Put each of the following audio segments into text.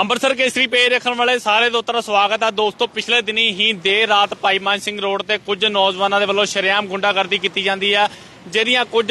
ਅੰਮ੍ਰਿਤਸਰ ਕੇਸਰੀ page ਰੱਖਣ ਵਾਲੇ ਸਾਰੇ ਦੋਸਤਾਂ ਦਾ ਸਵਾਗਤ ਹੈ ਦੋਸਤੋ, ਪਿਛਲੇ ਦਿਨੀ ਹੀ ਦੇਰ ਰਾਤ ਭਾਈਮਾਨ ਸਿੰਘ ਰੋਡ ਤੇ ਕੁਝ ਨੌਜਵਾਨਾਂ ਦੇ ਵੱਲੋਂ ਸ਼ਰੇਆਮ ਗੁੰਡਾਗਰਦੀ ਕੀਤੀ ਜਾਂਦੀ ਹੈ ਜਿਹੜੀਆਂ ਕੁਝ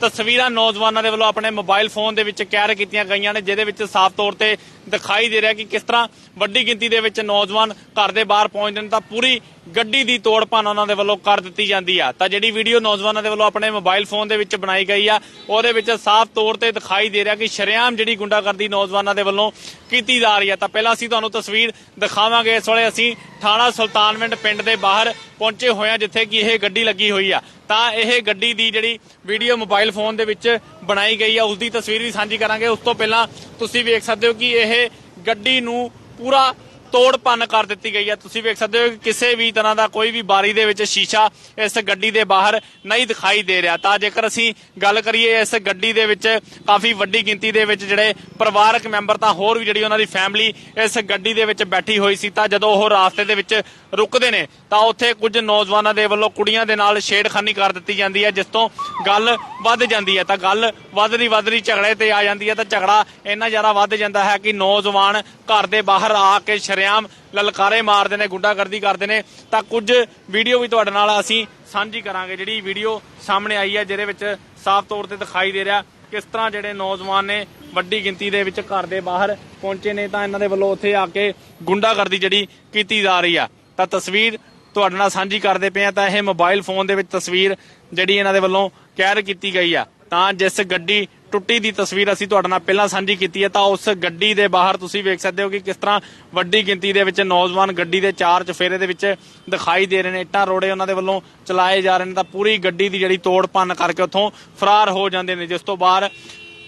ਤਸਵੀਰਾਂ ਨੌਜਵਾਨਾਂ ਦੇ ਵੱਲੋਂ ਆਪਣੇ ਮੋਬਾਈਲ ਫੋਨ ਦੇ ਵਿੱਚ ਕੈਦ ਕੀਤੀਆਂ ਗਈਆਂ ਨੇ, ਜਿਹਦੇ ਵਿੱਚ ਸਾਫ਼ ਤੌਰ ਤੇ ਦਿਖਾਈ ਦੇ ਰਿਹਾ ਕਿ ਕਿਸ ਤਰ੍ਹਾਂ ਵੱਡੀ ਗਿਣਤੀ ਦੇ ਵਿੱਚ ਨੌਜਵਾਨ ਘਰ ਦੇ ਬਾਹਰ ਪਹੁੰਚਦੇ ਨੇ ਤਾਂ ਪੂਰੀ ਗੱਡੀ ਦੀ ਤੋੜ ਭੰਨ ਉਹਨਾਂ ਦੇ ਵੱਲੋਂ ਕਰ ਦਿੱਤੀ ਜਾਂਦੀ ਆ। ਤਾਂ ਜਿਹੜੀ ਵੀਡੀਓ ਨੌਜਵਾਨਾਂ ਦੇ ਵੱਲੋਂ ਆਪਣੇ ਮੋਬਾਈਲ ਫੋਨ ਦੇ ਵਿੱਚ ਬਣਾਈ ਗਈ ਆ, ਉਹਦੇ ਵਿੱਚ ਸਾਫ਼ ਤੌਰ ਤੇ ਦਿਖਾਈ ਦੇ ਰਿਹਾ ਕਿ ਸ਼ਰੇਆਮ ਜਿਹੜੀ ਗੁੰਡਾਗਰਦੀ ਨੌਜਵਾਨਾਂ ਦੇ ਵੱਲੋਂ ਕੀਤੀ ਜਾ ਰਹੀ ਆ। ਤਾਂ ਪਹਿਲਾਂ ਅਸੀਂ ਤੁਹਾਨੂੰ ਤਸਵੀਰ ਦਿਖਾਵਾਂਗੇ। ਇਸ ਵੇਲੇ ਅਸੀਂ ਥਾਣਾ ਸੁਲਤਾਨਵਿੰਡ ਪਿੰਡ ਦੇ ਬਾਹਰ ਪਹੁੰਚੇ ਹੋਏ ਆ, ਜਿੱਥੇ ਕਿ ਇਹ ਗੱਡੀ ਲੱਗੀ ਹੋਈ ਆ। ਤਾਂ ਇਹ ਗੱਡੀ ਦੀ ਜਿਹੜੀ ਵੀਡੀਓ ਮੋਬਾਈਲ ਫੋਨ ਦੇ ਵਿੱਚ ਬਣਾਈ ਗਈ ਆ ਉਸ ਦੀ ਤਸਵੀਰ ਵੀ ਸਾਂਝੀ ਕਰਾਂਗੇ। ਉਸ ਤੋਂ ਪਹਿਲਾਂ ਤੁਸੀਂ ਵੇਖ ਸਕਦੇ ਹੋ ਕਿ ਇਹ ਗੱਡੀ ਨੂੰ ਪੂਰਾ ਤੋੜ ਭੰਨ ਕਰ ਦਿੱਤੀ ਗਈ ਹੈ। ਤੁਸੀਂ ਵੇਖ ਸਕਦੇ ਹੋ ਕਿ ਕਿਸੇ ਵੀ ਤਰ੍ਹਾਂ ਦਾ ਕੋਈ ਵੀ ਬਾਰੀ ਦੇ ਵਿੱਚ ਸ਼ੀਸ਼ਾ ਇਸ ਗੱਡੀ ਦੇ ਬਾਹਰ ਨਹੀਂ ਦਿਖਾਈ ਦੇ ਰਿਹਾ। ਤਾਂ ਜੇਕਰ ਅਸੀਂ ਗੱਲ ਕਰੀਏ ਇਸ ਗੱਡੀ ਦੇ ਵਿੱਚ ਕਾਫੀ ਵੱਡੀ ਗਿਣਤੀ ਦੇ ਵਿੱਚ ਜਿਹੜੇ ਪਰਿਵਾਰਕ ਮੈਂਬਰ ਤਾਂ ਹੋਰ ਵੀ ਜਿਹੜੀ ਉਹਨਾਂ ਦੀ ਫੈਮਿਲੀ ਇਸ ਗੱਡੀ ਦੇ ਵਿੱਚ ਬੈਠੀ ਹੋਈ ਸੀ, ਤਾਂ ਜਦੋਂ ਉਹ ਰਾਸਤੇ ਦੇ ਵਿੱਚ ਰੁਕਦੇ ਨੇ, ਤਾਂ ਉੱਥੇ ਕੁਝ ਨੌਜਵਾਨਾਂ ਦੇ ਵੱਲੋਂ ਕੁੜੀਆਂ ਦੇ ਨਾਲ ਛੇੜਖਾਨੀ ਕਰ ਦਿੱਤੀ ਜਾਂਦੀ ਹੈ, ਜਿਸ ਤੋਂ ਗੱਲ ਵੱਧ ਜਾਂਦੀ ਹੈ। ਤਾਂ ਗੱਲ ਵੱਧਦੀ ਵੱਧਦੀ ਝਗੜੇ ਤੇ ਆ ਜਾਂਦੀ ਹੈ। ਤਾਂ ਝਗੜਾ ਇੰਨਾ ਜ਼ਿਆਦਾ ਵੱਧ ਜਾਂਦਾ ਹੈ ਕਿ ਨੌਜਵਾਨ ਘਰ ਦੇ ਬਾਹਰ ਆ ਕੇ ਸ਼ਰੇਆਮ ਲਲਕਾਰੇ ਮਾਰਦੇ ਨੇ, ਗੁੰਡਾਗਰਦੀ ਕਰਦੇ ਨੇ, ਤਾਂ ਕੁਝ ਵੀਡੀਓ ਵੀ ਤੁਹਾਡੇ ਨਾਲ ਅਸੀਂ ਸਾਂਝੀ ਕਰਾਂਗੇ। ਜਿਹੜੀ ਵੀਡੀਓ ਸਾਹਮਣੇ ਆਈ ਹੈ, ਜਿਹਦੇ ਵਿੱਚ ਸਾਫ਼ ਤੌਰ ਤੇ ਦਿਖਾਈ ਦੇ ਰਿਹਾ ਕਿਸ ਤਰ੍ਹਾਂ ਜਿਹੜੇ ਨੌਜਵਾਨ ਨੇ ਵੱਡੀ ਗਿਣਤੀ ਦੇ ਵਿੱਚ ਘਰ ਦੇ ਬਾਹਰ ਪਹੁੰਚੇ ਨੇ, ਤਾਂ ਇਹਨਾਂ ਦੇ ਵੱਲੋਂ ਉੱਥੇ ਆ ਕੇ ਗੁੰਡਾਗਰਦੀ ਜਿਹੜੀ ਕੀਤੀ ਜਾ ਰਹੀ ਆ। ਤਾਂ ਤਸਵੀਰ ਤੁਹਾਡੇ ਨਾਲ ਸਾਂਝੀ ਕਰਦੇ ਪਏ ਆ ਤਾਂ ਇਹ ਮੋਬਾਈਲ ਫੋਨ ਦੇ ਵਿੱਚ ਤਸਵੀਰ ਜਿਹੜੀ ਇਹਨਾਂ ਦੇ ਵੱਲੋਂ ਕੈਦ ਕੀਤੀ ਗਈ ਆ। ਤਾਂ ਜਿਸ ਗੱਡੀ ਟੁੱਟੀ ਦੀ ਤਸਵੀਰ ਅਸੀਂ ਤੁਹਾਡੇ ਨਾਲ ਪਹਿਲਾਂ ਸਾਂਝੀ ਕੀਤੀ ਹੈ, ਤਾਂ ਉਸ ਗੱਡੀ ਦੇ ਬਾਹਰ ਤੁਸੀਂ ਵੇਖ ਸਕਦੇ ਹੋ ਕਿ ਕਿਸ ਤਰ੍ਹਾਂ ਵੱਡੀ ਗਿਣਤੀ ਦੇ ਵਿੱਚ ਨੌਜਵਾਨ ਗੱਡੀ ਦੇ ਚਾਰ ਚਫੇਰੇ ਦੇ ਵਿੱਚ ਦਿਖਾਈ ਦੇ ਰਹੇ ਨੇ, ਇੱਟਾਂ ਰੋੜੇ ਉਹਨਾਂ ਦੇ ਵੱਲੋਂ ਚਲਾਏ ਜਾ ਰਹੇ ਨੇ, ਤਾਂ ਪੂਰੀ ਗੱਡੀ ਦੀ ਜਿਹੜੀ ਤੋੜ ਭੰਨ ਕਰਕੇ ਉੱਥੋਂ ਫਰਾਰ ਹੋ ਜਾਂਦੇ ਨੇ। ਜਿਸ ਤੋਂ ਬਾਅਦ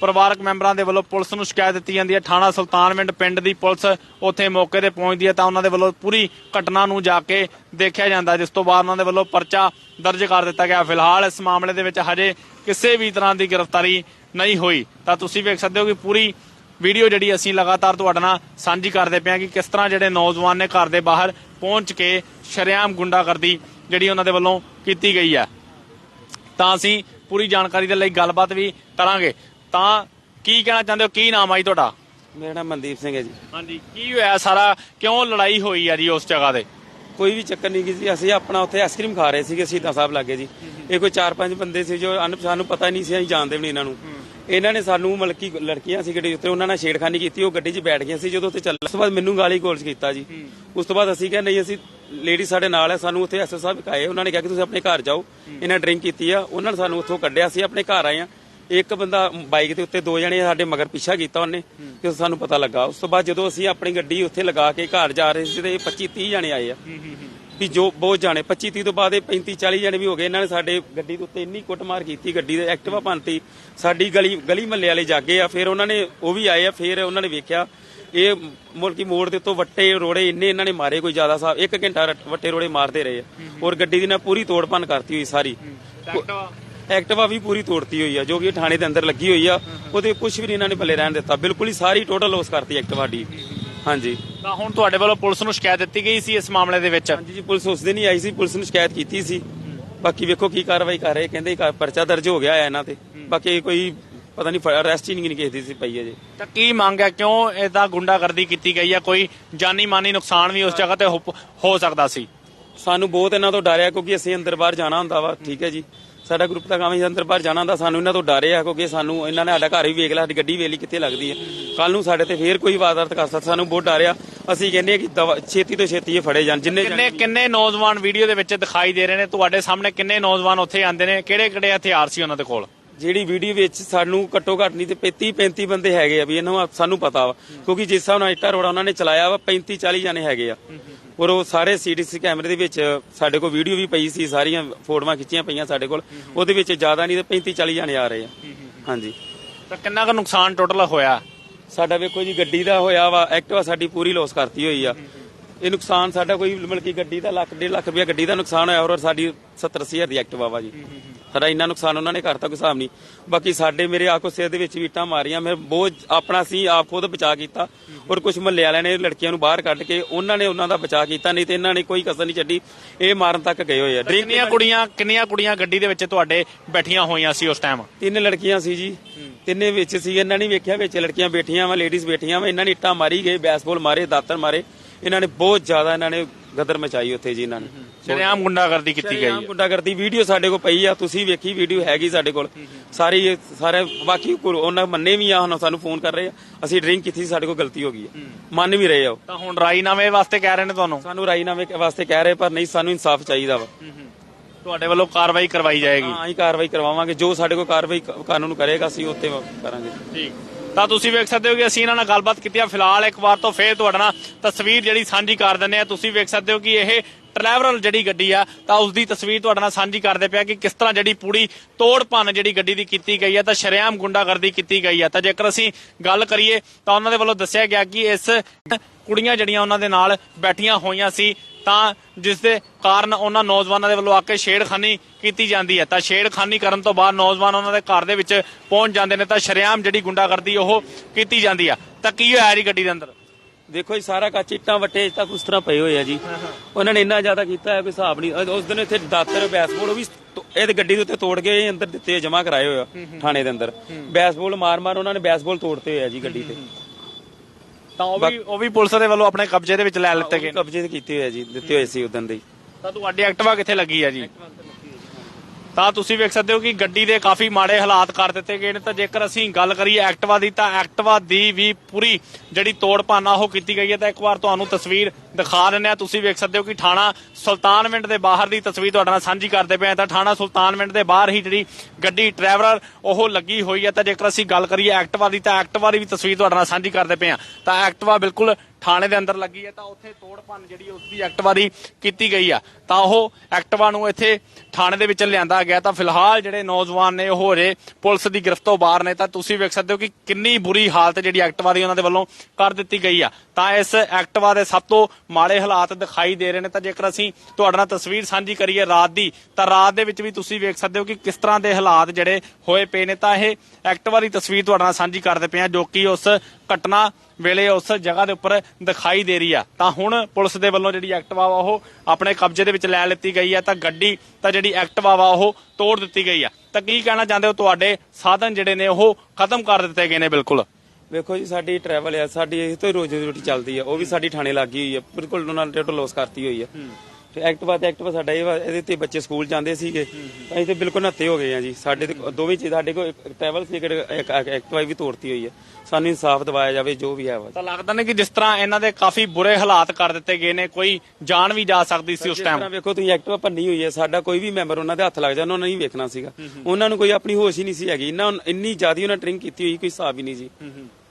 ਪਰਿਵਾਰਕ ਮੈਂਬਰਾਂ ਦੇ ਵੱਲੋਂ ਪੁਲਿਸ ਨੂੰ ਸ਼ਿਕਾਇਤ ਦਿੱਤੀ ਜਾਂਦੀ ਹੈ, ਥਾਣਾ ਸੁਲਤਾਨਵਿੰਡ ਪਿੰਡ ਦੀ ਪੁਲਿਸ ਉੱਥੇ ਮੌਕੇ ਤੇ ਪਹੁੰਚਦੀ ਹੈ, ਤਾਂ ਉਹਨਾਂ ਦੇ ਵੱਲੋਂ ਪੂਰੀ ਘਟਨਾ ਨੂੰ ਜਾ ਕੇ ਦੇਖਿਆ ਜਾਂਦਾ। ਜਿਸ ਤੋਂ ਬਾਅਦ ਉਹਨਾਂ ਦੇ ਵੱਲੋਂ ਪਰਚਾ ਦਰਜ ਕਰ ਦਿੱਤਾ ਗਿਆ। ਫਿਲਹਾਲ ਇਸ ਮਾਮਲੇ ਦੇ ਵਿੱਚ ਹਜੇ ਕਿਸੇ ਵੀ ਤਰ੍ਹਾਂ ਦੀ ਗ੍ਰਿਫਤਾਰੀ ਨਹੀਂ ਹੋਈ। ਤਾਂ ਤੁਸੀਂ ਵੇਖ ਸਕਦੇ ਹੋ ਕਿ ਪੂਰੀ ਵੀਡੀਓ ਜਿਹੜੀ ਅਸੀਂ ਲਗਾਤਾਰ ਤੁਹਾਡੇ ਨਾਲ ਸਾਂਝੀ ਕਰਦੇ ਹਾਂ ਕਿ ਕਿਸ ਤਰ੍ਹਾਂ ਜਿਹੜੇ ਨੌਜਵਾਨ ਨੇ ਘਰ ਦੇ ਬਾਹਰ ਪਹੁੰਚ ਕੇ ਸ਼ਰੇਆਮ ਗੁੰਡਾਗਰਦੀ ਜਿਹੜੀ ਉਹਨਾਂ ਦੇ ਵੱਲੋਂ ਕੀਤੀ ਗਈ ਹੈ। ਤਾਂ ਅਸੀਂ ਪੂਰੀ ਜਾਣਕਾਰੀ ਦੇ ਲਈ ਗੱਲਬਾਤ ਵੀ ਕਰਾਂਗੇ। ਤਾਂ ਕੀ ਕਹਿਣਾ ਚਾਹੁੰਦੇ ਹੋ? ਕੀ ਨਾਮ ਆ ਜੀ ਤੁਹਾਡਾ? ਮੇਰਾ ਨਾਮ ਮਨਦੀਪ ਸਿੰਘ ਹੈ ਜੀ। ਹਾਂਜੀ। ਕੀ ਹੋਇਆ ਸਾਰਾ? ਕਿਉਂ ਲੜਾਈ ਹੋਈ ਆ ਜੀ ਉਸ ਜਗ੍ਹਾ ਤੇ? ਕੋਈ ਵੀ ਚੱਕਰ ਨਹੀਂ ਸੀ। ਅਸੀਂ ਆਪਣਾ ਉੱਥੇ ਆਈਸਕ੍ਰੀਮ ਖਾ ਰਹੇ ਸੀਗੇ ਸ਼ਹੀਦਾਂ ਸਾਹਿਬ ਲੱਗੇ ਜੀ। ਇਹ ਕੋਈ ਚਾਰ ਪੰਜ ਬੰਦੇ ਸੀ ਜੋ ਅਨਪਛਾਣ ਨੂੰ ਪਤਾ ਨਹੀਂ ਸੀ ਅਸੀਂ ਜਾਣਦੇ ਵੀ ਨਹੀਂ ਇਹਨਾਂ ਨੂੰ। ਇਹਨਾਂ ਨੇ ਸਾਨੂੰ ਮਤਲਬ ਕਿ ਲੜਕੀਆਂ ਸੀ ਗੱਡੀ ਉੱਤੇ ਉਹਨਾਂ ਨਾਲ ਛੇੜਖਾਨੀ ਕੀਤੀ ਉਹ ਗੱਡੀ 'ਚ ਬੈਠ ਗਈਆਂ ਸੀ ਜਦੋਂ ਉੱਥੇ ਚੱਲ ਉਸ ਤੋਂ ਬਾਅਦ ਮੈਨੂੰ ਗਾਲੀ ਗੋਲਜ ਕੀਤਾ ਜੀ। ਉਸ ਤੋਂ ਬਾਅਦ ਅਸੀਂ ਕਿਹਾ ਨਹੀਂ ਅਸੀਂ ਲੇਡੀ ਸਾਡੇ ਨਾਲ ਹੈ ਸਾਨੂੰ ਉੱਥੇ ਐਸਐਸ ਸਾਹਿਬ ਕਾਏ ਉਹਨਾਂ ਨੇ ਕਿਹਾ ਕਿ ਤੁਸੀਂ ਆਪਣੇ ਘਰ ਜਾਓ ਇਹਨਾਂ ਡਰਿੰਕ ਕੀਤੀ ਆ ਉਹਨਾਂ ਨੇ ਸਾਨੂੰ ਉੱਥੋਂ ਕੱਢਿਆ ਸੀ ਆਪਣੇ ਘਰ ਆਏ ਆ ਇੱਕ ਬੰਦਾ ਬਾਈਕ ਦੇ ਉੱਤੇ ਦੋ ਜਣੇ ਸਾਡੇ ਮਗਰ ਪਿੱਛਾ ਕੀਤਾ ਉਹਨੇ ਕਿ ਸਾਨੂੰ ਪਤਾ ਲੱਗਾ। ਉਸ ਤੋਂ ਬਾਅਦ ਜਦੋਂ ਅਸੀਂ ਆਪਣੀ ਗੱਡੀ ਉੱਥੇ ਲਗਾ ਕੇ ਘਰ ਜਾ ਰਹੇ ਸੀ ਤੇ 25 30 ਜਣੇ ਆਏ ਆ। ਵੀ ਜੋ ਬਹੁਤ ਜਾਣੇ 25 30 ਤੋਂ ਬਾਅਦ ਇਹ 35 40 ਜਣੇ ਵੀ ਹੋ ਗਏ ਇਹਨਾਂ ਨੇ ਸਾਡੇ ਗੱਡੀ ਦੇ ਉੱਤੇ ਇੰਨੀ ਕੁੱਟਮਾਰ ਕੀਤੀ ਗੱਡੀ ਦੇ ਐਕਟਿਵਾ ਭੰਨਤੀ ਸਾਡੀ ਗਲੀ ਗਲੀ ਮੱਲੇ ਵਾਲੇ ਜਾਗੇ ਆ ਫਿਰ ਉਹਨਾਂ ਨੇ ਉਹ ਵੀ ਆਏ ਆ ਫਿਰ ਉਹਨਾਂ ਨੇ ਵੇਖਿਆ ਇਹ ਮੁਲਕੀ ਮੋੜ ਦੇ ਉੱਤੋਂ ਵੱਟੇ ਰੋੜੇ ਇੰਨੇ ਇਹਨਾਂ ਨੇ ਮਾਰੇ ਕੋਈ ਜ਼ਿਆਦਾ ਸਾਹਿਬ ਇੱਕ ਘੰਟਾ ਵੱਟੇ ਰੋੜੇ ਮਾਰਦੇ ਰਹੇ ਆ। ਔਰ ਗੱਡੀ ਦੀ ਨਾ ਪੂਰੀ ਤੋੜ ਭੰਨ ਕਰਤੀ ਹੋਈ ਸਾਰੀ। ਐਕਟਿਵਾ? ਵੀ ਪੂਰੀ ਤੋੜਤੀ ਹੋਈ ਆ ਜੋ ਕਿ ਥਾਣੇ ਦੇ ਅੰਦਰ ਲੱਗੀ ਹੋਈ ਆ ਉਹਦੇ ਕੁਝ ਵੀ ਨਹੀਂ ਇਹਨਾਂ ਨੇ ਭੱਲੇ ਰਹਿਣ ਦਿੱਤਾ ਬਿਲਕੁਲ ਹੀ ਸਾਰੀ ਟੋਟਲ ਲੋਸ ਕਰਤੀ ਐਕਟਿਵਾ ਦੀ। ਹਾਂਜੀ। ਤਾਂ ਹੁਣ ਤੁਹਾਡੇ ਵੱਲੋਂ ਪੁਲਿਸ ਨੂੰ ਸ਼ਿਕਾਇਤ ਦਿੱਤੀ ਗਈ ਸੀ ਇਸ ਮਾਮਲੇ ਦੇ ਵਿੱਚ? ਹਾਂਜੀ ਜੀ ਪੁਲਿਸ ਉਸ ਦਿਨ ਹੀ ਆਈ ਸੀ ਪੁਲਿਸ ਨੂੰ ਸ਼ਿਕਾਇਤ ਕੀਤੀ ਸੀ। ਬਾਕੀ ਵੇਖੋ ਕੀ ਕਾਰਵਾਈ ਕਰ ਰਹੇ ਕਹਿੰਦੇ ਕਾ- ਪਰਚਾ ਦਰਜ ਹੋ ਗਿਆ ਹੈ ਇਹਨਾਂ ਤੇ। ਬਾਕੀ ਕੋਈ ਪਤਾ ਨਹੀਂ ਅਰੈਸਟ ਹੀ ਨਹੀਂ ਕਿਸੇ ਦੀ ਸੀ ਪਈ ਅਜੇ। ਤਾਂ ਕੀ ਮੰਗ ਹੈ ਕਿਉਂ ਇਹਦਾ ਗੁੰਡਾਗਰਦੀ ਕੀਤੀ ਗਈ ਹੈ? ਕੋਈ ਜਾਨੀ ਮਾਨੀ ਨੁਕਸਾਨ ਵੀ ਉਸ ਜਗ੍ਹਾ ਤੇ ਹੋ- ਹੋ ਸਕਦਾ ਸੀ? ਸਾਨੂੰ ਬਹੁਤ ਇਹਨਾਂ ਤੋਂ ਡਰਿਆ ਕਿਉਂਕਿ ਅਸੀਂ ਅੰਦਰ ਬਾਹਰ ਜਾਣਾ ਹੁੰਦਾ ਵਾ ਠੀਕ ਹੈ ਜੀ। ਸਾਡਾ ਗਰੁੱਪ ਦਾ ਕੰਮ ਹੈ ਅੰਦਰ ਬਾਹਰ ਜਾਣਾ ਹੁੰਦਾ ਸਾਨੂੰ ਇਹਨਾਂ ਤੋਂ ਡਰਿਆ ਕਿਉਂਕਿ ਸਾਨੂੰ ਇਹਨਾਂ ਨੇ ਸਾਡਾ ਘਰ ਵੀ ਵੇਖ ਲਿਆ ਸਾਡੀ ਗੱਡੀ ਵੇਲੀ ਕਿੱਥੇ ਲੱਗਦੀ ਹੈ। ਕੱਲ ਨੂੰ ਸਾਡੇ ਤੇ ਫੇਰ ਕੋਈ ਵਾਰਦਾਤ ਕਰ ਸਕਦਾ ਸਾਨੂੰ ਬਹੁਤ ਡਰਿਆ ਅਸੀਂ ਕਹਿੰਦੇ ਕਿ ਦਵਾ- ਛੇਤੀ ਤੋਂ ਛੇਤੀ ਇਹ ਫੜੇ ਜਾਣ ਜਿੰਨੇ ਕਿੰਨੇ ਕਿੰਨੇ ਨੌਜਵਾਨ ਵੀਡੀਓ ਦੇ ਵਿੱਚ ਦਿਖਾਈ ਦੇ ਰਹੇ ਨੇ? ਤੁਹਾਡੇ ਸਾਹਮਣੇ ਕਿੰਨੇ ਨੌਜਵਾਨ ਉੱਥੇ ਆਂਦੇ ਨੇ? ਕਿਹੜੇ ਕਿਹੜੇ ਹਥਿਆਰ ਸੀ ਉਹਨਾਂ ਦੇ ਕੋਲ? ਜਿਹੜੀ ਵੀਡੀਓ ਵਿੱਚ ਸਾਨੂੰ ਘੱਟੋ ਘੱਟ ਨਹੀਂ ਤੇ 35 35 ਬੰਦੇ ਹੈਗੇ ਆ ਵੀ ਇਹਨਾਂ ਸਾਨੂੰ ਪਤਾ ਵਾ। ਕਿਉਂਕਿ ਜਿਸ ਹਿਸਾਬ ਨਾਲ ਇੱਟਾ ਰੋੜਾ ਉਹਨਾਂ ਨੇ ਚਲਾਇਆ ਵਾ 35 40 ਜਣੇ ਹੈਗੇ ਆ। ਔਰ ਉਹ ਸਾਰੇ ਸੀਡੀਸੀ ਕੈਮਰੇ ਦੇ ਵਿੱਚ ਸਾਡੇ ਕੋਲ ਵੀਡੀਓ ਵੀ ਪਈ ਸੀ ਸਾਰੀਆਂ ਫੋਟੋਆਂ ਖਿੱਚੀਆਂ ਪਈਆਂ ਸਾਡੇ ਕੋਲ। ਉਹਦੇ ਵਿੱਚ ਜ਼ਿਆਦਾ ਨਹੀਂ ਤੇ 35 40 ਜਣੇ ਆ ਰਹੇ ਆ। ਹਾਂਜੀ। ਤਾਂ ਕਿੰਨਾ ਕੁ ਨੁਕਸਾਨ ਟੋਟਲ ਹੋਇਆ? ਸਾਡਾ ਵੇਖੋ ਜੀ, ਗੱਡੀ ਦਾ ਹੋਇਆ ਵਾ, ਐਕਟਿਵਾ ਸਾਡੀ ਪੂਰੀ ਲੋਸ ਕਰਤੀ ਹੋਈ ਆ। ਇਹ ਨੁਕਸਾਨ ਸਾਡਾ ਕੋਈ ਮਤਲਬ ਕਿ ਗੱਡੀ ਦਾ ਲੱਖ, ਡੇਢ ਲੱਖ ਰੁਪਇਆ ਗੱਡੀ ਦਾ ਨੁਕਸਾਨ ਹੋਇਆ ਔਰ ਸਾਡੀ 70 ਅੱਸੀ ਹਜ਼ਾਰ ਦੀ ਐਕਟਿਵਾ ਵਾ ਜੀ। ਸਾਡਾ ਇੰਨਾ ਨੁਕਸਾਨ ਉਹਨਾਂ ਨੇ ਕਰਤਾ ਕੋਈ ਹਿਸਾਬ ਨਹੀਂ। ਬਾਕੀ ਸਾਡੇ ਮੇਰੇ ਆਕੋ ਸਿਰ ਦੇ ਵਿੱਚ ਵੀ ਇੱਟਾਂ ਮਾਰੀਆਂ ਮੈਂ ਬਹੁਤ ਆਪਣਾ ਸੀ ਆਪ ਖੁਦ ਬਚਾ ਕੀਤਾ। ਔਰ ਕੁਝ ਮਹੱਲੇ ਵਾਲਿਆਂ ਨੇ ਲੜਕੀਆਂ ਨੂੰ ਬਾਹਰ ਕੱਢ ਕੇ ਉਹਨਾਂ ਨੇ ਉਹਨਾਂ ਦਾ ਬਚਾ ਕੀਤਾ ਨਹੀਂ ਤੇ ਇਹਨਾਂ ਨੇ ਕੋਈ ਕਸਰ ਨਹੀਂ ਛੱਡੀ। ਇਹ ਮਾਰਨ ਤੱਕ ਗਏ ਹੋਏ ਆ। ਡਰਿੰਕ ਕਿੰਨੀਆਂ ਕੁੜੀਆਂ ਕਿੰਨੀਆਂ ਕੁੜੀਆਂ ਗੱਡੀ ਦੇ ਵਿੱਚ ਤੁਹਾਡੇ ਬੈਠੀਆਂ ਹੋਈਆਂ ਸੀ ਉਸ ਟਾਈਮ ਤਿੰਨ ਲੜਕੀਆਂ ਸੀ ਜੀ। ਤਿੰਨੇ ਵਿੱਚ ਸੀ ਇਹਨਾਂ ਨੇ ਵੇਖਿਆ ਵਿੱਚ ਲੜਕੀਆਂ ਬੈਠੀਆਂ ਵਾ ਲੇਡੀਜ਼ ਬੈਠੀਆਂ ਵਾ ਇਹਨਾਂ ਨੇ ਇੱਟਾਂ ਮਾਰੀ ਗਏ ਬੈਸਬਾਲ ਮਾਰੇ ਦਾਤਰ ਮਾਰੇ। ਇਹਨਾਂ ਨੇ ਬਹੁਤ ਜ਼ਿਆਦਾ ਇਹਨਾਂ ਨੇ ਗਦਰ ਮਚਾਈ ਉੱਥੇ ਜੀ ਇਹਨਾਂ ਨੇ। ਸ਼ਰੇਆਮ ਗੁੰਡਾਗਰਦੀ ਕੀਤੀ ਗਈ ਹੈ। ਆਮ ਗੁੰਡਾਗਰਦੀ। ਵੀਡੀਓ ਸਾਡੇ ਕੋਲ ਪਈ ਆ ਤੁਸੀਂ ਵੇਖੀ ਵੀਡੀਓ ਹੈਗੀ ਸਾਡੇ ਕੋਲ। ਸਾਰੀ ਸਾਰੇ ਬਾਕੀ ਉਹਨਾਂ ਮੰਨੇ ਵੀ ਆ ਹੁਣ ਸਾਨੂੰ ਫੋਨ ਕਰ ਰਹੇ ਆ। ਅਸੀਂ ਡਰਿੰਕ ਕੀਤੀ ਸਾਡੇ ਕੋਲ ਗਲਤੀ ਹੋ ਗਈ ਹੈ। ਮੰਨ ਵੀ ਰਹੇ ਆ ਤਾਂ ਹੁਣ ਰਾਈਨਾਮੇ ਵਾਸਤੇ ਕਹਿ ਰਹੇ ਨੇ ਤੁਹਾਨੂੰ? ਸਾਨੂੰ ਰਾਜੀਨਾਮੇ ਵਾਸਤੇ ਕਹਿ ਰਹੇ ਪਰ ਨਹੀਂ ਸਾਨੂੰ ਇਨਸਾਫ ਚਾਹੀਦਾ ਵਾ। ਤੁਹਾਡੇ ਵੱਲੋਂ ਕਾਰਵਾਈ ਕਰਵਾਈ ਜਾਏਗੀ। ਹਾਂ ਅਸੀਂ ਕਾਰਵਾਈ ਕਰਵਾਵਾਂਗੇ। ਜੋ ਸਾਡੇ ਕੋਲ ਕਾਰਵਾਈ ਕਾਨੂੰਨ ਕਰੇਗਾ ਅਸੀਂ ਉੱਤੇ ਕਰਾਂਗੇ। ਠੀਕ। ਤਾਂ ਤੁਸੀਂ ਵੇਖ ਸਕਦੇ ਹੋ ਕਿ ਅਸੀਂ ਇਹਨਾਂ ਨਾਲ ਗੱਲਬਾਤ ਕੀਤੀ ਆ। ਫਿਲਹਾਲ ਇੱਕ ਵਾਰ ਤੋਂ ਫੇਰ ਤੁਹਾਡੇ ਨਾਲ ਤਸਵੀਰ ਜਿਹੜੀ ਸਾਂਝੀ ਕਰ ਦਿੰਦੇ ਆ। ਤੁਸੀਂ ਵੇਖ ਸਕਦੇ ਹੋ ਕਿ ਇਹ ਟਰੈਵਰਲ ਜਿਹੜੀ ਗੱਡੀ ਆ, ਤਾਂ ਉਸ ਦੀ ਤਸਵੀਰ ਤੁਹਾਡੇ ਨਾਲ ਸਾਂਝੀ ਕਰਦੇ ਪਿਆ ਕਿ ਕਿਸ ਤਰ੍ਹਾਂ ਜਿਹੜੀ ਪੂਰੀ ਤੋੜ ਭੰਨ ਜਿਹੜੀ ਗੱਡੀ ਦੀ ਕੀਤੀ ਗਈ ਆ, ਤਾਂ ਸ਼ਰੇਆਮ ਗੁੰਡਾਗਰਦੀ ਕੀਤੀ ਗਈ ਆ। ਤਾਂ ਜੇਕਰ ਅਸੀਂ ਗੱਲ ਕਰੀਏ, ਤਾਂ ਉਹਨਾਂ ਦੇ ਵੱਲੋਂ ਦੱਸਿਆ ਗਿਆ ਕਿ ਇਸ ਕੁੜੀਆਂ ਜਿਹੜੀਆਂ ਉਹਨਾਂ ਦੇ ਨਾਲ ਬੈਠੀਆਂ ਹੋਈਆਂ ਸੀ ਤਾਂ ਜਿਸ ਦੇ ਕਾਰਨ ਉਹਨਾਂ ਨੌਜਵਾਨਾਂ ਦੇ ਵੱਲੋਂ ਆ ਕੇ ਛੇੜਖਾਨੀ ਕੀਤੀ ਜਾਂਦੀ ਹੈ। ਤਾਂ ਛੇੜਖਾਨੀ ਕਰਨ ਤੋਂ ਬਾਅਦ ਨੌਜਵਾਨ ਉਹਨਾਂ ਦੇ ਘਰ ਦੇ ਵਿੱਚ ਪਹੁੰਚ ਜਾਂਦੇ ਨੇ ਤਾਂ ਸ਼ਰੇਆਮ ਜਿਹੜੀ ਗੁੰਡਾਗਰਦੀ ਉਹ ਕੀਤੀ ਜਾਂਦੀ ਆ। ਤਾਂ ਕੀ ਹੋਇਆ ਜੀ ਗੱਡੀ ਦੇ ਅੰਦਰ? ਦੇਖੋ ਜੀ ਸਾਰਾ ਕੱਚ ਇੱਟਾਂ ਵੱਟੇ ਤੱਕ ਉਸ ਤਰ੍ਹਾਂ ਪਏ ਹੋਏ ਆ ਜੀ। ਉਹਨਾਂ ਨੇ ਇੰਨਾ ਜ਼ਿਆਦਾ ਕੀਤਾ ਹੈ ਕੋਈ ਹਿਸਾਬ ਨਹੀਂ। ਉਸ ਦਿਨ ਇੱਥੇ ਦਾਤਰ ਬੈਸਬਾਲ ਉਹ ਵੀ ਤੋ- ਇਹਦੇ ਗੱਡੀ ਦੇ ਉੱਤੇ ਤੋੜ ਕੇ ਅੰਦਰ ਦਿੱਤੇ ਜਮਾ ਕਰਾਏ ਹੋਏ ਆ ਥਾਣੇ ਦੇ ਅੰਦਰ। ਬੈਸਬਾਲ ਮਾਰ ਮਾਰ ਉਹਨਾਂ ਨੇ ਬੈਸਬਾਲ ਤੋੜਤੇ ਹੋਏ ਆ ਜੀ ਗੱਡੀ ਤੇ। ਤਾਂ ਉਹ ਵੀ ਉਹ ਵੀ ਪੁਲਿਸ ਦੇ ਵੱਲੋਂ ਆਪਣੇ ਕਬਜ਼ੇ ਦੇ ਵਿੱਚ ਲੈ ਲਿੱਤੇ ਗਏ ਨੇ। ਕਬਜ਼ੇ ਤੇ ਕੀਤੇ ਹੋਏ ਆ ਜੀ ਦਿੱਤੇ ਹੋਏ ਸੀ ਉਦੋਂ ਦੇ ਹੀ। ਤਾਂ ਤੁਹਾਡੀ ਐਕਟਿਵਾ ਕਿੱਥੇ ਲੱਗੀ ਆ ਜੀ ਤਾਂ ਤੁਸੀਂ ਵੇਖ ਸਕਦੇ ਹੋ ਕਿ ਗੱਡੀ ਦੇ ਕਾਫੀ ਮਾੜੇ ਹਾਲਾਤ ਕਰ ਦਿੱਤੇ ਗਏ ਨੇ। ਤਾਂ ਜੇਕਰ ਅਸੀਂ ਗੱਲ ਕਰੀਏ ਐਕਟਿਵਾ ਦੀ, ਤਾਂ ਐਕਟਿਵਾ ਦੀ ਵੀ ਪੂਰੀ ਜਿਹੜੀ ਤੋੜ ਪਾਨਾ ਉਹ ਕੀਤੀ ਗਈ ਹੈ। ਤਾਂ ਇੱਕ ਵਾਰ ਤੁਹਾਨੂੰ ਤਸਵੀਰ ਦਿਖਾ ਦਿੰਦੇ ਆ ਤੁਸੀਂ ਵੇਖ ਸਕਦੇ ਹੋ ਕਿ ਥਾਣਾ ਸੁਲਤਾਨਵਿੰਡ ਦੇ ਬਾਹਰ ਦੀ ਤਸਵੀਰ ਤੁਹਾਡੇ ਨਾਲ ਸਾਂਝੀ ਕਰਦੇ ਪਏ ਆ ਤਾਂ ਥਾਣਾ ਸੁਲਤਾਨਵਿੰਡ ਦੇ ਬਾਹਰ ਹੀ ਜਿਹੜੀ ਗੱਡੀ ਟਰੈਵਲਰ ਉਹ ਲੱਗੀ ਹੋਈ ਹੈ। ਤਾਂ ਜੇਕਰ ਅਸੀਂ ਗੱਲ ਕਰੀਏ ਐਕਟਿਵਾ ਦੀ, ਤਾਂ ਐਕਟਿਵਾ ਦੀ ਵੀ ਤਸਵੀਰ ਤੁਹਾਡੇ ਨਾਲ ਸਾਂਝੀ ਕਰਦੇ ਪਏ ਆ ਤਾਂ ਐਕਟਿਵਾ ਬਿਲਕੁਲ ਥਾਣੇ ਦੇ ਅੰਦਰ ਲੱਗੀ ਹੈ, ਤਾਂ ਉੱਥੇ ਤੋੜ ਭੰਨ ਜਿਹੜੀ ਉਸ ਦੀ ਐਕਟਿਵਾ ਦੀ ਕੀਤੀ ਗਈ ਆ। ਤਾਂ ਉਹ ਐਕਟਿਵਾ ਨੂੰ ਇੱਥੇ ਥਾਣੇ ਦੇ ਵਿੱਚ ਲਿਆਂਦਾ ਗਿਆ। ਤਾਂ ਫਿਲਹਾਲ ਜਿਹੜੇ ਨੌਜਵਾਨ ਨੇ, ਉਹ ਹਜੇ ਪੁਲਿਸ ਦੀ ਗ੍ਰਿਫਤ ਬਾਹਰ ਨੇ। ਤਾਂ ਤੁਸੀਂ ਵੇਖ ਸਕਦੇ ਹੋ ਕਿ ਕਿੰਨੀ ਬੁਰੀ ਹਾਲਤ ਜਿਹੜੀ ਐਕਟਿਵਾ ਦੀ ਉਹਨਾਂ ਦੇ ਵੱਲੋਂ ਕਰ ਦਿੱਤੀ ਗਈ ਆ। ਤਾਂ ਇਸ ਐਕਟਿਵਾ ਦੇ ਸਭ ਤੋਂ ਮਾੜੇ ਹਾਲਾਤ ਦਿਖਾਈ ਦੇ ਰਹੇ ਨੇ। ਤਾਂ ਜੇਕਰ ਅਸੀਂ ਤੁਹਾਡੇ ਨਾਲ ਤਸਵੀਰ ਸਾਂਝੀ ਕਰੀਏ ਰਾਤ ਦੀ, ਤਾਂ ਰਾਤ ਦੇ ਵਿੱਚ ਵੀ ਤੁਸੀਂ ਵੇਖ ਸਕਦੇ ਹੋ ਕਿ ਕਿਸ ਤਰ੍ਹਾਂ ਦੇ ਹਾਲਾਤ ਜਿਹੜੇ ਹੋਏ ਪਏ ਨੇ। ਤਾਂ ਇਹ ਐਕਟਿਵਾ ਦੀ ਤਸਵੀਰ ਤੁਹਾਡੇ ਨਾਲ ਸਾਂਝੀ ਕਰਦੇ ਪਏ ਆ, ਜੋ ਕਿ ਉਸ ਘਟਨਾ ਵੇਲੇ ਉਸ ਜਗ੍ਹਾ ਦੇ ਉੱਪਰ ਦਿਖਾਈ ਦੇ ਰਹੀ ਆ। ਤਾਂ ਹੁਣ ਪੁਲਿਸ ਦੇ ਵੱਲੋਂ ਜਿਹੜੀ ਐਕਟਿਵਾ ਵਾ ਉਹ ਆਪਣੇ ਕਬਜ਼ੇ ਦੇ ਵਿੱਚ ਲੈ ਲਿੱਤੀ ਗਈ ਆ। ਤਾਂ ਗੱਡੀ ਤਾਂ ਜਿਹੜੀ ਐਕਟਿਵਾ ਵਾ ਉਹ ਤੋੜ ਦਿੱਤੀ ਗਈ ਆ। ਤਾਂ ਕੀ ਕਹਿਣਾ ਚਾਹੁੰਦੇ ਹੋ? ਤੁਹਾਡੇ ਸਾਧਨ ਜਿਹੜੇ ਨੇ ਉਹ ਖਤਮ ਕਰ ਦਿੱਤੇ ਗਏ ਨੇ ਬਿਲਕੁਲ। ਵੇਖੋ ਜੀ ਸਾਡੀ ਟਰੈਵਲ ਆ ਸਾਡੀ ਇਹ ਤੋਂ ਰੋਜੀ ਰੋਟੀ ਚੱਲਦੀ ਆ। ਉਹ ਵੀ ਸਾਡੀ ਥਾਣੇ ਲੱਗੀ ਹੋਈ ਆ। ਬਿਲਕੁਲ ਉਹਨਾਂ ਨੇ ਟੋਟਲ ਲੋਸ ਕਰਤੀ ਹੋਈ ਆ। ਤੇ ਐਕਟਿਵਾ ਤੇ ਐਕਟਿਵਾ ਸਾਡਾ ਇਹ ਵਾ, ਇਹਦੇ ਤੇ ਬੱਚੇ ਸਕੂਲ ਜਾਂਦੇ ਸੀਗੇ। ਅਸੀਂ ਤੇ ਬਿਲਕੁਲ ਨੱਤੇ ਹੋ ਗਏ ਆ ਜੀ। ਸਾਡੇ ਤੇ ਦੋਵੇਂ ਚੀਜ਼ ਸਾਡੇ ਕੋਲ ਟਰੈਵਲ ਸੀ ਇੱਕ ਐਕਟਿਵਾ ਵੀ ਤੋੜਤੀ ਹੋਈ ਆ। ਸਾਨੂੰ ਇਨਸਾਫ ਦਿਵਾਇਆ ਜਾਵੇ ਜੋ ਵੀ ਹੈ ਵਾ। ਤਾਂ ਲੱਗਦਾ ਨੇ ਕਿ ਜਿਸ ਤਰ੍ਹਾਂ ਇਹਨਾਂ ਦੇ ਕਾਫੀ ਬੁਰੇ ਹਾਲਾਤ ਕਰ ਦਿੱਤੇ ਗਏ ਨੇ ਕੋਈ ਜਾਨ ਵੀ ਜਾ ਸਕਦੀ ਸੀ ਉਸ ਜਿਸ ਟਾਈਮ ਤਰ੍ਹਾਂ ਵੇਖੋ ਤੁਸੀਂ ਐਕਟਿਵਾ ਭੰਨੀ ਹੋਈ ਹੈ ਸਾਡਾ ਕੋਈ ਵੀ ਮੈਂਬਰ ਉਹਨਾਂ ਦੇ ਹੱਥ ਲੱਗ ਜਾਂਦਾ ਉਹਨਾਂ ਨੇ ਨਹੀਂ ਵੇਖਣਾ ਸੀਗਾ। ਉਹਨਾਂ ਨੂੰ ਕੋਈ ਆਪਣੀ ਹੋਸ਼ ਹੀ ਨਹੀਂ ਸੀ ਹੈਗੀ। ਇੰਨਾ ਇੰਨੀ ਜ਼ਿਆਦੀ ਉਹਨਾਂ ਡਰਿੰਕ ਕੀਤੀ ਹੋਈ ਕੋਈ ਹਿਸਾਬ ਹੀ ਨਹੀਂ ਜੀ।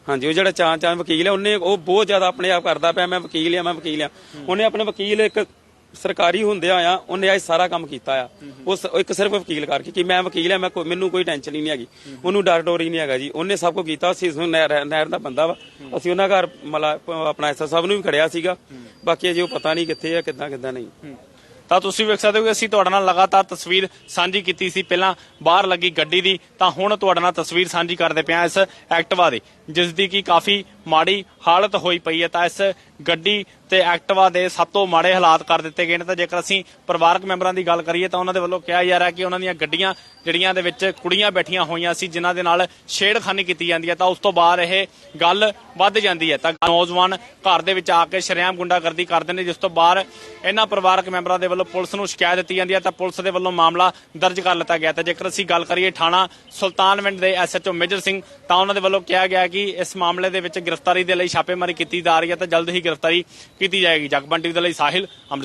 ਹਾਂਜੀ ਉਹ ਜਿਹੜਾ ਚਾਂ ਚਾਂ ਵਕੀਲ ਹੈ ਉਹਨੇ ਉਹ ਬਹੁਤ ਜ਼ਿਆਦਾ ਆਪਣੇ ਆਪ ਕਰਦਾ ਪਿਆ ਮੈਂ ਵਕੀਲ ਆ ਮੈਂ ਵਕੀਲ ਆ। ਉਹਨੇ ਆਪਣੇ ਵਕੀਲ ਇੱਕ ਸਰਕਾਰੀ ਹੁੰਦਿਆਂ ਆ ਉਹਨੇ ਇਹ ਸਾਰਾ ਕੰਮ ਕੀਤਾ ਆ। ਉਸ ਇੱਕ ਸਿਰਫ ਵਕੀਲ ਕਰਕੇ ਕਿ ਮੈਂ ਵਕੀਲ ਆ ਮੈਂ ਕੋਈ- ਮੈਨੂੰ ਕੋਈ ਟੈਨਸ਼ਨ ਹੀ ਨਹੀਂ ਹੈਗੀ। ਉਹਨੂੰ ਡਰ ਡੋਰ ਹੀ ਨਹੀਂ ਹੈਗਾ ਜੀ। ਉਹਨੇ ਸਭ ਕੁਝ ਕੀਤਾ ਸੀ ਨਹਿਰ ਨਹਿਰ ਦਾ ਬੰਦਾ ਵਾ। ਅਸੀਂ ਉਹਨਾਂ ਘਰ ਮਲਾ ਆਪਣਾ ਐਸਾ ਸਭ ਨੂੰ ਵੀ ਖੜਿਆ ਸੀਗਾ। ਬਾਕੀ ਅਜੇ ਉਹ ਪਤਾ ਨਹੀਂ ਕਿੱਥੇ ਆ ਕਿੱਦਾਂ ਕਿੱਦਾਂ ਨਹੀਂ। ਤਾਂ ਤੁਸੀਂ ਵੇਖ ਸਕਦੇ ਹੋ ਕਿ ਅਸੀਂ ਤੁਹਾਡੇ ਨਾਲ ਲਗਾਤਾਰ ਤਸਵੀਰ ਸਾਂਝੀ ਕੀਤੀ ਸੀ। ਪਹਿਲਾਂ ਬਾਹਰ ਲੱਗੀ ਗੱਡੀ ਦੀ ਤਾਂ ਹੁਣ ਤੁਹਾਡੇ ਨਾਲ ਤਸਵੀਰ ਸਾਂਝੀ ਕਰਦੇ ਪਿਆ ਇਸ ਐਕਟਿਵਾ ਦੀ। ਜਿਸ ਦੀ ਕਿ ਕਾਫੀ ਮਾੜੀ ਹਾਲਤ ਹੋਈ ਪਈ ਹੈ। ਤਾਂ ਇਸ ਗੱਡੀ ਤੇ ਐਕਟਿਵਾ ਦੇ ਸਭ ਤੋਂ ਮਾੜੇ ਹਾਲਾਤ ਕਰ ਦਿੱਤੇ ਗਏ ਨੇ। ਤਾਂ ਜੇਕਰ ਅਸੀਂ ਪਰਿਵਾਰਕ ਮੈਂਬਰਾਂ ਦੀ ਗੱਲ ਕਰੀਏ ਤਾਂ ਉਹਨਾਂ ਦੇ ਵੱਲੋਂ ਕਿਹਾ ਜਾ ਰਿਹਾ ਕਿ ਉਹਨਾਂ ਦੀਆਂ ਗੱਡੀਆਂ ਜਿਹੜੀਆਂ ਦੇ ਵਿੱਚ ਕੁੜੀਆਂ ਬੈਠੀਆਂ ਹੋਈਆਂ ਸੀ, ਜਿਨ੍ਹਾਂ ਦੇ ਨਾਲ ਛੇੜਖਾਨੀ ਕੀਤੀ ਜਾਂਦੀ ਹੈ। ਤਾਂ ਉਸ ਤੋਂ ਬਾਅਦ ਇਹ ਗੱਲ ਵੱਧ ਜਾਂਦੀ ਹੈ। ਤਾਂ ਨੌਜਵਾਨ ਘਰ ਦੇ ਵਿੱਚ ਆ ਕੇ ਸ਼ਰੇਆਮ ਗੁੰਡਾਗਰਦੀ ਕਰਦੇ ਨੇ, ਜਿਸ ਤੋਂ ਬਾਅਦ ਇਹਨਾਂ ਪਰਿਵਾਰਕ ਮੈਂਬਰਾਂ ਦੇ ਵੱਲੋਂ ਪੁਲਿਸ ਨੂੰ ਸ਼ਿਕਾਇਤ ਦਿੱਤੀ ਜਾਂਦੀ ਹੈ। ਤਾਂ ਪੁਲਿਸ ਦੇ ਵੱਲੋਂ ਮਾਮਲਾ ਦਰਜ ਕਰ ਲਿੱਤਾ ਗਿਆ ਤਾਂ ਜੇਕਰ ਅਸੀਂ ਗੱਲ ਕਰੀਏ ਥਾਣਾ ਸੁਲਤਾਨਵਿੰਡ ਦੇ ਐਸਐਚਓ ਮੇਜਰ ਸਿੰਘ, ਤਾਂ ਉਹਨਾਂ ਦੇ ਵੱਲੋਂ ਕਿਹਾ ਗਿਆ ਕਿ ਕਿ ਇਸ ਮਾਮਲੇ ਦੇ ਵਿੱਚ ਗ੍ਰਿਫਤਾਰੀ ਦੇ ਲਈ ਛਾਪੇਮਾਰੀ ਕੀਤੀ ਜਾ ਰਹੀ ਹੈ ਤਾਂ ਜਲਦ ਹੀ ਗ੍ਰਿਫਤਾਰੀ ਕੀਤੀ ਜਾਏਗੀ। ਜਗਬੰਟੀ ਦੇ ਲਈ ਸਾਹਿਲ, ਅੰਮ੍ਰਿਤਸਰ।